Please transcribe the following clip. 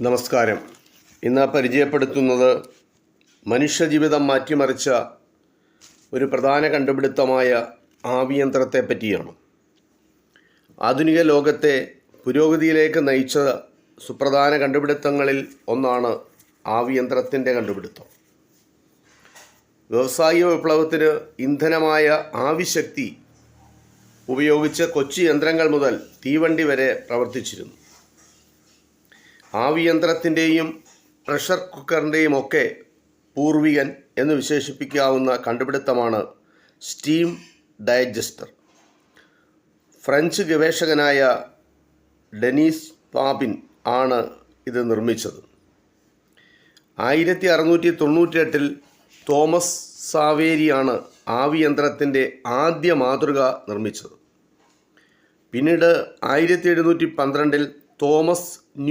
നമസ്കാരം. ഇന്ന് പരിചയപ്പെടുത്തുന്നത് മനുഷ്യജീവിതം മാറ്റിമറിച്ച ഒരു പ്രധാന കണ്ടുപിടുത്തമായ ആവിയന്ത്രത്തെ പറ്റിയാണ്. ആധുനിക ലോകത്തെ പുരോഗതിയിലേക്ക് നയിച്ച സുപ്രധാന കണ്ടുപിടുത്തങ്ങളിൽ ഒന്നാണ് ആവിയന്ത്രത്തിന്റെ കണ്ടുപിടുത്തം. വ്യവസായിക വിപ്ലവത്തിന് ഇന്ധനമായ ആവിശക്തി ഉപയോഗിച്ച് കൊച്ചു യന്ത്രങ്ങൾ മുതൽ തീവണ്ടി വരെ പ്രവർത്തിച്ചിരുന്നു. ആവിയന്ത്രത്തിന്റെയും പ്രഷർ കുക്കറിന്റെയും ഒക്കെ പൂർവികൻ എന്ന് വിശേഷിപ്പിക്കാവുന്ന കണ്ടുപിടുത്തമാണ് സ്റ്റീം ഡയജസ്റ്റർ ഫ്രഞ്ച് ഗവേഷകനായ ഡെനീസ് പാബിൻ ആണ് ഇത് നിർമ്മിച്ചത്. ആയിരത്തി അറുന്നൂറ്റി തൊണ്ണൂറ്റിയെട്ടിൽ തോമസ് സാവേരിയാണ് ആവിയന്ത്രത്തിന്റെ ആദ്യ മാതൃക നിർമ്മിച്ചത്. പിന്നീട് ആയിരത്തി എഴുന്നൂറ്റി പന്ത്രണ്ടിൽ തോമസ് ന്യൂ